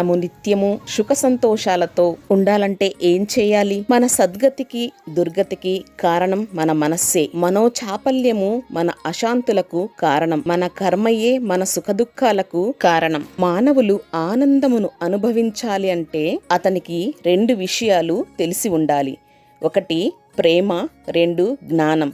మనము నిత్యము సుఖ సంతోషాలతో ఉండాలంటే ఏం చేయాలి? మన సద్గతికి దుర్గతికి కారణం మన మనస్సే. మనోచాపల్యము మన అశాంతులకు కారణం. మన కర్మయే మన సుఖదుఖాలకు కారణం. మానవులు ఆనందమును అనుభవించాలి అంటే అతనికి రెండు విషయాలు తెలిసి ఉండాలి. ఒకటి ప్రేమ. రెండు జ్ఞానం.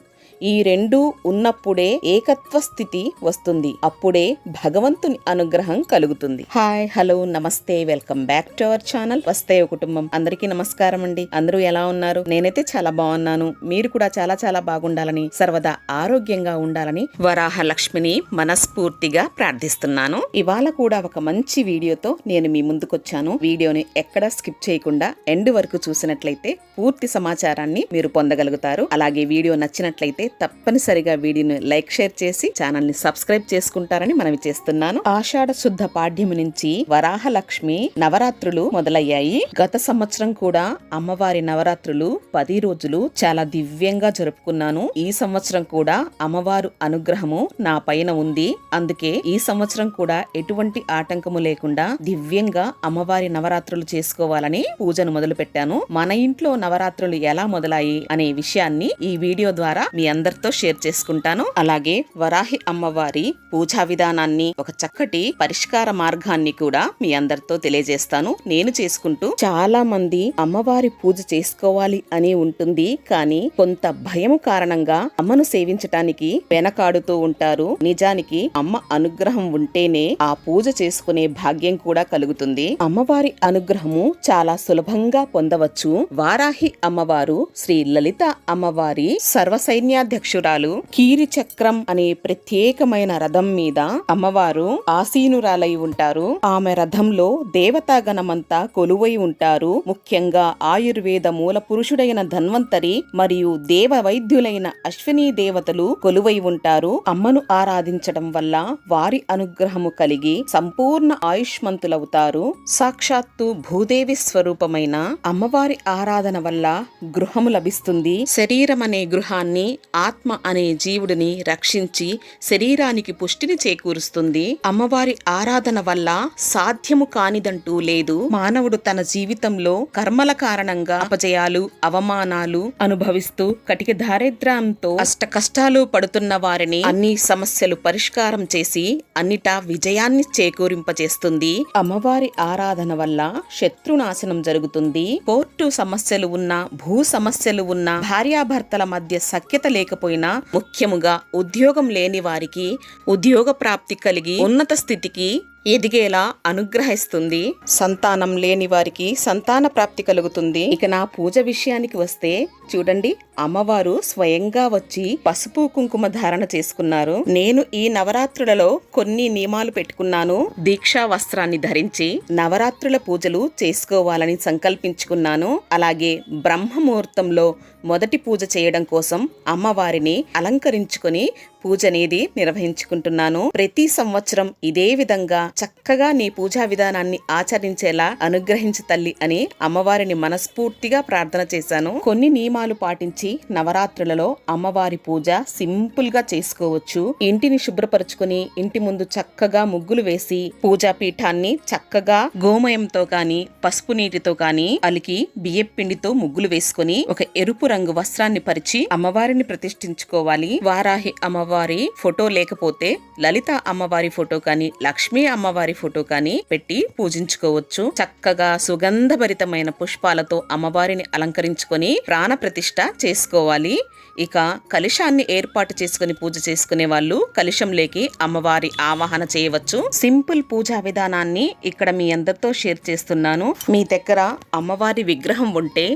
ఈ రెండు ఉన్నప్పుడే ఏకత్వ స్థితి వస్తుంది. అప్పుడే భగవంతుని అనుగ్రహం కలుగుతుంది. హాయ్ హలో నమస్తే. Welcome back to our channel వస్తే కుటుంబం. అందరికీ నమస్కారం అండి. అందరూ ఎలా ఉన్నారు? నేనైతే చాలా బాగున్నాను. మీరు కూడా చాలా చాలా బాగుండాలని సర్వదా ఆరోగ్యంగా ఉండాలని వరాహ లక్ష్మిని మనస్ఫూర్తిగా ప్రార్థిస్తున్నాను. ఇవాళ కూడా ఒక మంచి వీడియోతో నేను మీ ముందుకొచ్చాను. వీడియోని ఎక్కడా స్కిప్ చేయకుండా ఎండ్ వరకు చూసినట్లయితే పూర్తి సమాచారాన్ని మీరు పొందగలుగుతారు. అలాగే వీడియో నచ్చినట్లయితే తప్పనిసరిగా వీడియోని లైక్ షేర్ చేసి ఛానల్ని సబ్స్క్రైబ్ చేసుకుంటారని మనవి చేస్తున్నాను. ఆషాఢ శుద్ధ పాడ్యము నుంచి వరాహలక్ష్మి నవరాత్రులు మొదలయ్యాయి. గత సంవత్సరం కూడా అమ్మవారి నవరాత్రులు పది రోజులు చాలా దివ్యంగా జరుపుకున్నాను. ఈ సంవత్సరం కూడా అమ్మవారు అనుగ్రహము నా పైన ఉంది. అందుకే ఈ సంవత్సరం కూడా ఎటువంటి ఆటంకము లేకుండా దివ్యంగా అమ్మవారి నవరాత్రులు చేసుకోవాలని పూజను మొదలు పెట్టాను మన ఇంట్లో నవరాత్రులు ఎలా మొదలాయి అనే విషయాన్ని ఈ వీడియో ద్వారా మీ అందరితో షేర్ చేసుకుంటాను. అలాగే వరాహి అమ్మవారి పూజా విధానాన్ని ఒక చక్కటి పరిష్కార మార్గాన్ని కూడా మీ అందరితో తెలియజేస్తాను. నేను చేసుకుంటూ చాలా మంది అమ్మవారి పూజ చేసుకోవాలి అని ఉంటుంది. కానీ కొంత భయం కారణంగా అమ్మను సేవించటానికి వెనకాడుతూ ఉంటారు. నిజానికి అమ్మ అనుగ్రహం ఉంటేనే ఆ పూజ చేసుకునే భాగ్యం కూడా కలుగుతుంది. అమ్మవారి అనుగ్రహము చాలా సులభంగా పొందవచ్చు. వారాహి అమ్మవారు శ్రీ లలిత అమ్మవారి సర్వసైన్యాధ్యక్షురాలు కీరి చక్రం అనే ప్రత్యేకమైన రథం మీద అమ్మవారు ఆసీనురాలై ఉంటారు. ఆమె రథంలో దేవతాగణమంతా కొలువై ఉంటారు. ముఖ్యంగా ఆయుర్వేద మూల పురుషుడైన ధన్వంతరి మరియు దేవ వైద్యులైన అశ్విని దేవతలు కొలువై ఉంటారు. అమ్మను ఆరాధించడం వల్ల వారి అనుగ్రహము కలిగి సంపూర్ణ ఆయుష్మంతులవుతారు. సాక్షాత్తు భూదేవి స్వరూపమైన అమ్మవారి ఆరాధన వల్ల గృహము లభిస్తుంది. శరీరం అనే గృహాన్ని ఆత్మ అనే జీవుడిని రక్షించి శరీరానికి పుష్టిని చేకూరుస్తుంది. అమ్మవారి ఆరాధన వల్ల సాధ్యము కానిదంటూ లేదు. మానవుడు తన జీవితంలో కర్మల కారణంగా అపజయాలు అవమానాలు అనుభవిస్తూ కటిక దారిద్ర్యంతో అష్ట కష్టాలు పడుతున్న వారిని అన్ని సమస్యలు పరిష్కారం చేసి అన్నిటా విజయాన్ని చేకూరింపచేస్తుంది అమ్మవారి ఆరాధన వల్ల శత్రునాశనం జరుగుతుంది. కోర్టు సమస్యలు ఉన్న భూ సమస్యలు ఉన్న భార్యాభర్తల మధ్య సఖ్యత లేకపోయినా ముఖ్యముగా ఉద్యోగం లేని వారికి ఉద్యోగ ప్రాప్తి కలిగి ఉన్నత స్థితికి ఎదిగేలా అనుగ్రహిస్తుంది. సంతానం లేని వారికి సంతాన ప్రాప్తి కలుగుతుంది. ఇక నా పూజ విషయానికి వస్తే చూడండి అమ్మవారు స్వయంగా వచ్చి పసుపు కుంకుమ ధారణ చేసుకున్నారు. నేను ఈ నవరాత్రులలో కొన్ని నియమాలు పెట్టుకున్నాను. దీక్షా వస్త్రాన్ని ధరించి నవరాత్రుల పూజలు చేసుకోవాలని సంకల్పించుకున్నాను. అలాగే బ్రహ్మముహూర్తంలో మొదటి పూజ చేయడం కోసం అమ్మవారిని అలంకరించుకొని పూజ అనేది నిర్వహించుకుంటున్నాను. ప్రతి సంవత్సరం ఇదే విధంగా చక్కగా నీ పూజా విధానాన్ని ఆచరించేలా అనుగ్రహించు తల్లి అని అమ్మవారిని మనస్ఫూర్తిగా ప్రార్థన చేశాను. కొన్ని నియమాలు పాటించి నవరాత్రులలో అమ్మవారి పూజ సింపుల్గా చేసుకోవచ్చు. ఇంటిని శుభ్రపరచుకుని ఇంటి ముందు చక్కగా ముగ్గులు వేసి పూజా పీఠాన్ని చక్కగా గోమయంతో గాని పసుపు నీటితో గాని అలికి బియ్యం పిండితో ముగ్గులు వేసుకొని ఒక ఎరుపు రంగు వస్త్రాన్ని పరిచి అమ్మవారిని ప్రతిష్ఠించుకోవాలి. వారాహి అమ్మవారి ఫోటో లేకపోతే లలిత అమ్మవారి ఫోటో కానీ లక్ష్మీ అమ్మవారి ఫోటో కానీ పెట్టి పూజించుకోవచ్చు. చక్కగా సుగంధభరితమైన పుష్పాలతో అమ్మవారిని అలంకరించుకొని ప్రాణ ప్రతిష్ట చేసుకోవాలి. ఇక కలుషాన్ని ఏర్పాటు చేసుకుని పూజ చేసుకునే వాళ్ళు కలుషంలోకి అమ్మవారి ఆవాహన చేయవచ్చు. సింపుల్ పూజా విధానాన్ని ఇక్కడ మీ అందరితో షేర్ చేస్తున్నాను. మీ దగ్గర అమ్మవారి విగ్రహం ఉంటే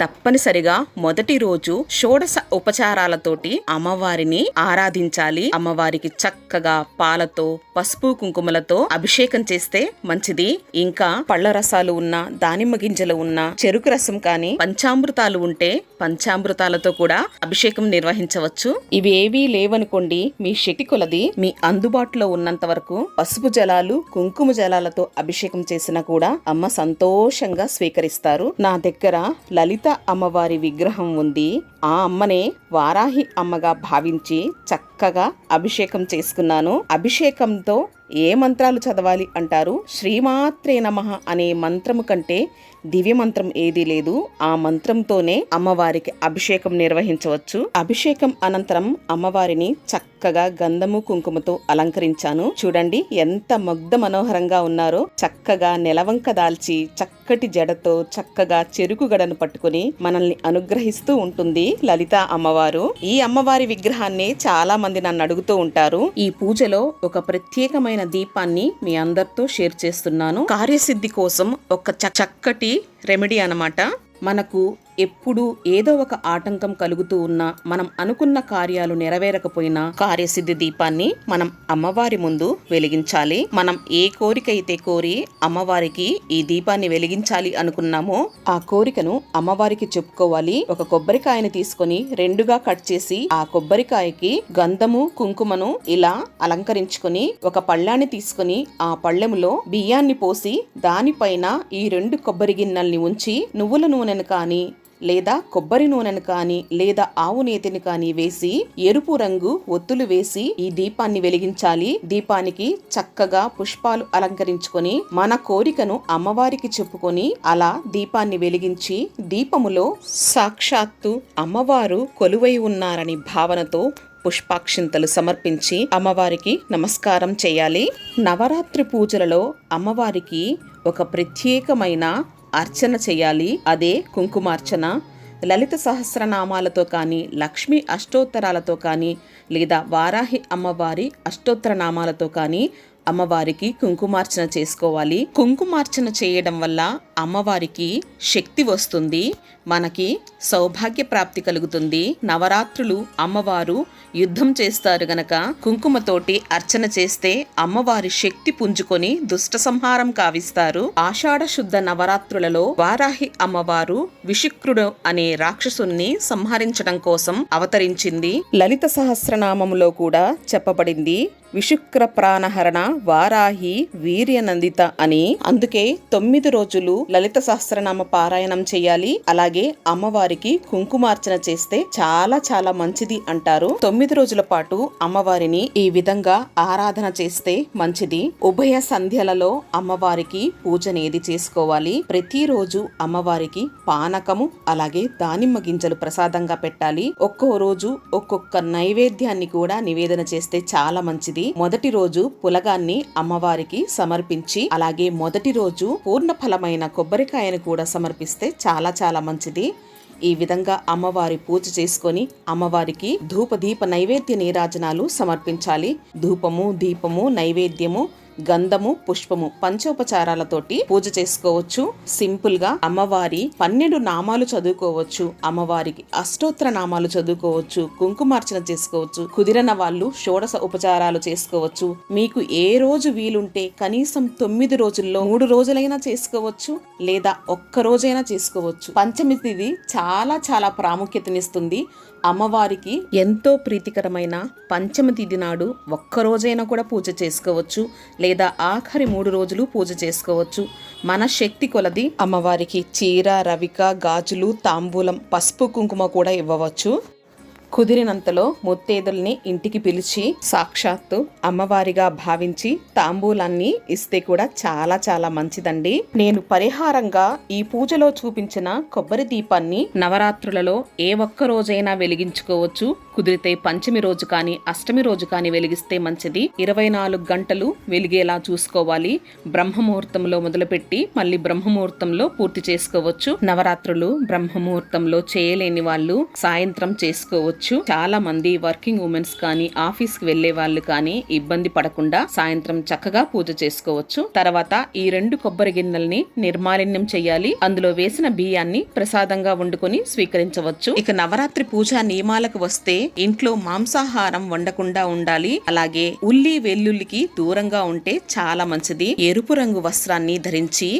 తప్పనిసరిగా మొదటి రోజు షోడశ ఉపచారాలతోటి అమ్మవారిని ఆరాధించాలి. అమ్మవారికి చక్కగా పాలతో పసుపు కుంకుమలతో అభిషేకం చేస్తే మంచిది. ఇంకా పళ్ళ రసాలు ఉన్న దానిమ్మ గింజలు ఉన్న చెరుకు రసం కానీ పంచామృతాలు ఉంటే పంచామృతాలతో కూడా అభిషేకం నిర్వహించవచ్చు. ఇవి ఏవీ లేవనుకోండి మీ శక్తి కొలది మీ అందుబాటులో ఉన్నంత వరకు పసుపు జలాలు కుంకుమ జలాలతో అభిషేకం చేసినా కూడా అమ్మ సంతోషంగా స్వీకరిస్తారు. నా దగ్గర లలిత అమ్మవారి విగ్రహం ఉంది. ఆ అమ్మనే వారాహి అమ్మగా భావించి చక్కగా అభిషేకం చేసుకున్నాను. అభిషేకంతో ఏ మంత్రాలు చదవాలి అంటారు? శ్రీమాత్రే నమః అనే మంత్రము కంటే దివ్య మంత్రం ఏదీ లేదు. ఆ మంత్రంతోనే అమ్మవారికి అభిషేకం నిర్వహించవచ్చు. అభిషేకం అనంతరం అమ్మవారిని చక్కగా గంధము కుంకుమతో అలంకరించాను. చూడండి ఎంత ముగ్ధ మనోహరంగా ఉన్నారో. చక్కగా నెలవంక దాల్చి చక్కటి జడతో చక్కగా చెరుకు గడను పట్టుకుని మనల్ని అనుగ్రహిస్తూ ఉంటుంది లలిత అమ్మవారు. ఈ అమ్మవారి విగ్రహాన్ని చాలా మంది నన్ను అడుగుతూ ఉంటారు. ఈ పూజలో ఒక ప్రత్యేకమైన దీపాన్ని మీ అందరితో షేర్ చేస్తున్నాను. కార్యసిద్ధి కోసం ఒక చ- చక్కటి రెమెడీ అనమాట మనకు ఎప్పుడు ఏదో ఒక ఆటంకం కలుగుతూ ఉన్నా మనం అనుకున్న కార్యాలు నెరవేరకపోయినా కార్యసిద్ధి దీపాన్ని మనం అమ్మవారి ముందు వెలిగించాలి. మనం ఏ కోరిక అయితే కోరి అమ్మవారికి ఈ దీపాన్ని వెలిగించాలి అనుకున్నామో ఆ కోరికను అమ్మవారికి చెప్పుకోవాలి. ఒక కొబ్బరికాయని తీసుకొని రెండుగా కట్ చేసి ఆ కొబ్బరికాయకి గంధము కుంకుమను ఇలా అలంకరించుకొని ఒక పళ్ళాన్ని తీసుకొని ఆ పళ్ళెములో బియ్యాన్ని పోసి దానిపైన ఈ రెండు కొబ్బరి గిన్నెల్ని ఉంచి నువ్వుల నూనెను కానీ లేదా కొబ్బరి నూనెను కానీ లేదా ఆవు నేతిని కానీ వేసి ఎరుపు రంగు ఒత్తులు వేసి ఈ దీపాన్ని వెలిగించాలి. దీపానికి చక్కగా పుష్పాలు అలంకరించుకొని మన కోరికను అమ్మవారికి చెప్పుకొని అలా దీపాన్ని వెలిగించి దీపములో సాక్షాత్తు అమ్మవారు కొలువై ఉన్నారని భావనతో పుష్పాక్షింతలు సమర్పించి అమ్మవారికి నమస్కారం చేయాలి. నవరాత్రి పూజలలో అమ్మవారికి ఒక ప్రత్యేకమైన అర్చన చేయాలి. అదే కుంకుమార్చన. లలిత సహస్రనామాలతో కానీ లక్ష్మీ అష్టోత్తరాలతో కానీ లేదా వారాహి అమ్మవారి అష్టోత్తర నామాలతో కానీ అమ్మవారికి కుంకుమార్చన చేసుకోవాలి. కుంకుమార్చన చేయడం వల్ల అమ్మవారికి శక్తి వస్తుంది. మనకి సౌభాగ్య ప్రాప్తి కలుగుతుంది. నవరాత్రులు అమ్మవారు యుద్ధం చేస్తారు గనక కుంకుమతోటి అర్చన చేస్తే అమ్మవారి శక్తి పుంజుకొని దుష్ట సంహారం కావిస్తారు. ఆషాఢ శుద్ధ నవరాత్రులలో వారాహి అమ్మవారు విషుక్రుడు అనే రాక్షసుని సంహరించడం కోసం అవతరించింది. లలిత సహస్రనామములో కూడా చెప్పబడింది. విషుక్ర ప్రాణహరణ వారాహి వీర్యనందిత అని. అందుకే తొమ్మిది రోజులు లలిత సహస్రనామ పారాయణం చేయాలి. అలాగే అమ్మవారికి కుంకుమార్చన చేస్తే చాలా చాలా మంచిది అంటారు. తొమ్మిది రోజుల పాటు అమ్మవారిని ఈ విధంగా ఆరాధన చేస్తే మంచిది. ఉభయ సంధ్యలలో అమ్మవారికి పూజనేది చేసుకోవాలి. ప్రతిరోజు అమ్మవారికి పానకము అలాగే దానిమ్మ గింజలు ప్రసాదంగా పెట్టాలి. ఒక్కో రోజు ఒక్కొక్క నైవేద్యాన్ని కూడా నివేదన చేస్తే చాలా మంచిది. మొదటి రోజు పులగాన్ని అమ్మవారికి సమర్పించి అలాగే మొదటి రోజు పూర్ణ ఫలమైన కొబ్బరికాయను కూడా సమర్పిస్తే చాలా చాలా మంచిది. ఈ విధంగా అమ్మవారి పూజ చేసుకొని అమ్మవారికి ధూప దీప నైవేద్య నీరాజనాలు సమర్పించాలి. ధూపము దీపము నైవేద్యము గంధము పుష్పము పంచోపచారాలతోటి పూజ చేసుకోవచ్చు. సింపుల్గా అమ్మవారి పన్నెండు నామాలు చదువుకోవచ్చు. అమ్మవారికి అష్టోత్తర నామాలు చదువుకోవచ్చు. కుంకుమార్చన చేసుకోవచ్చు. కుదిరన వాళ్ళు షోడశ ఉపచారాలు చేసుకోవచ్చు. మీకు ఏ రోజు వీలుంటే కనీసం తొమ్మిది రోజుల్లో మూడు రోజులైనా చేసుకోవచ్చు లేదా ఒక్క రోజైనా చేసుకోవచ్చు. పంచమి తిది చాలా చాలా ప్రాముఖ్యతనిస్తుంది. అమ్మవారికి ఎంతో ప్రీతికరమైన పంచమి తిది నాడు ఒక్క రోజైనా కూడా పూజ చేసుకోవచ్చు. లేదా ఆఖరి మూడు రోజులు పూజ చేసుకోవచ్చు. మన శక్తి కొలది అమ్మవారికి చీర రవిక గాజులు తాంబూలం పసుపు కుంకుమ కూడా ఇవ్వవచ్చు. కుదిరినంతలో ముత్తేదుల్ని ఇంటికి పిలిచి సాక్షాత్తు అమ్మవారిగా భావించి తాంబూలాన్ని ఇస్తే కూడా చాలా చాలా మంచిదండి. నేను పరిహారంగా ఈ పూజలో చూపించిన కొబ్బరి దీపాన్ని నవరాత్రులలో ఏ ఒక్క రోజైనా వెలిగించుకోవచ్చు. కుదిరితే పంచమి రోజు కానీ అష్టమి రోజు కానీ వెలిగిస్తే మంచిది. ఇరవై నాలుగు గంటలు వెలిగేలా చూసుకోవాలి. బ్రహ్మముహూర్తంలో మొదలుపెట్టి మళ్ళీ బ్రహ్మముహూర్తంలో పూర్తి చేసుకోవచ్చు. నవరాత్రులు బ్రహ్మముహూర్తంలో చేయలేని వాళ్ళు సాయంత్రం చేసుకోవచ్చు. చాలా మంది వర్కింగ్ ఉమెన్స్ కానీ ఆఫీస్కి వెళ్ళే వాళ్ళు కానీ ఇబ్బంది పడకుండా సాయంత్రం చక్కగా పూజ చేసుకోవచ్చు. తర్వాత ఈ రెండు కొబ్బరి గిన్నెల్ని నిర్మాలిన్యం చేయాలి. అందులో వేసిన బియ్యాన్ని ప్రసాదంగా వండుకొని స్వీకరించవచ్చు. ఇక నవరాత్రి పూజ నియమాలకు వస్తే ఇంట్లో మాంసాహారం వండకుండా ఉండాలి. అలాగే ఉల్లి వెల్లుల్లికి దూరంగా ఉంటే చాలా మంచిది. ఎరుపు రంగు వస్త్రాన్ని ధరించి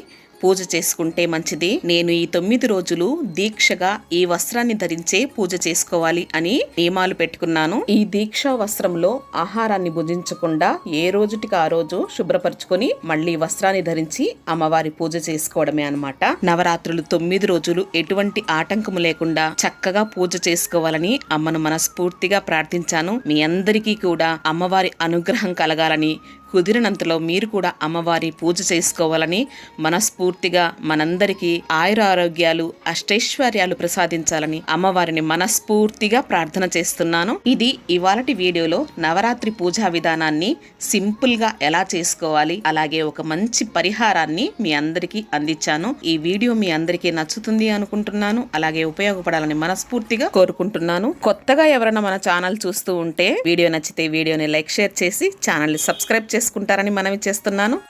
పూజ చేసుకుంటే మంచిది. నేను ఈ తొమ్మిది రోజులు దీక్షగా ఈ వస్త్రాన్ని ధరించే పూజ చేసుకోవాలి అని నియమాలు పెట్టుకున్నాను. ఈ దీక్షా వస్త్రంలో ఆహారాన్ని భుజించకుండా ఏ రోజుటికి ఆ రోజు శుభ్రపరచుకొని మళ్ళీ వస్త్రాన్ని ధరించి అమ్మవారి పూజ చేసుకోవడమే అనమాట నవరాత్రులు తొమ్మిది రోజులు ఎటువంటి ఆటంకము లేకుండా చక్కగా పూజ చేసుకోవాలని అమ్మను మనస్ఫూర్తిగా ప్రార్థించాను. మీ అందరికీ కూడా అమ్మవారి అనుగ్రహం కలగాలని కుదిరినంతలో మీరు కూడా అమ్మవారి పూజ చేసుకోవాలని మనస్ఫూర్తిగా మనందరికీ ఆయుర ఆరోగ్యాలు అష్టైశ్వర్యాలు ప్రసాదించాలని అమ్మవారిని మనస్ఫూర్తిగా ప్రార్థన చేస్తున్నాను. ఇది ఇవాళటి వీడియోలో నవరాత్రి పూజా విధానాన్ని సింపుల్గా ఎలా చేసుకోవాలి అలాగే ఒక మంచి పరిహారాన్ని మీ అందరికీ అందించాను. ఈ వీడియో మీ అందరికీ నచ్చుతుంది అనుకుంటున్నాను అలాగే ఉపయోగపడాలని మనస్ఫూర్తిగా కోరుకుంటున్నాను. కొత్తగా ఎవరైనా మన ఛానల్ చూస్తూ ఉంటే వీడియో నచ్చితే వీడియోని లైక్ షేర్ చేసి ఛానల్ని సబ్స్క్రైబ్ చేసుకుంటారని మనవి చేస్తున్నాను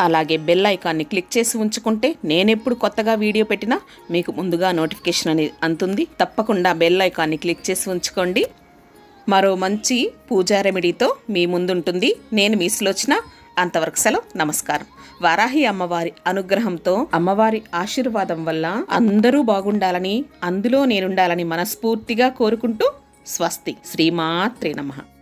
అలాగే బెల్ ఐకాన్ని క్లిక్ చేసి ఉంచుకుంటే నేనెప్పుడు కొత్తగా వీడియో పెట్టినా మీకు ముందుగా నోటిఫికేషన్ అనేది అందుతుంది తప్పకుండా బెల్ ఐకాన్ని క్లిక్ చేసి ఉంచుకోండి. మరో మంచి పూజా రెమెడీతో మీ ముందుంటుంది. నేను మీ సులోచన. అంతవరకు సెలవు. నమస్కారం. వారాహి అమ్మవారి అనుగ్రహంతో అమ్మవారి ఆశీర్వాదం వల్ల అందరూ బాగుండాలని అందులో నేనుండాలని మనస్ఫూర్తిగా కోరుకుంటూ స్వస్తి. శ్రీమాత్రే నమః.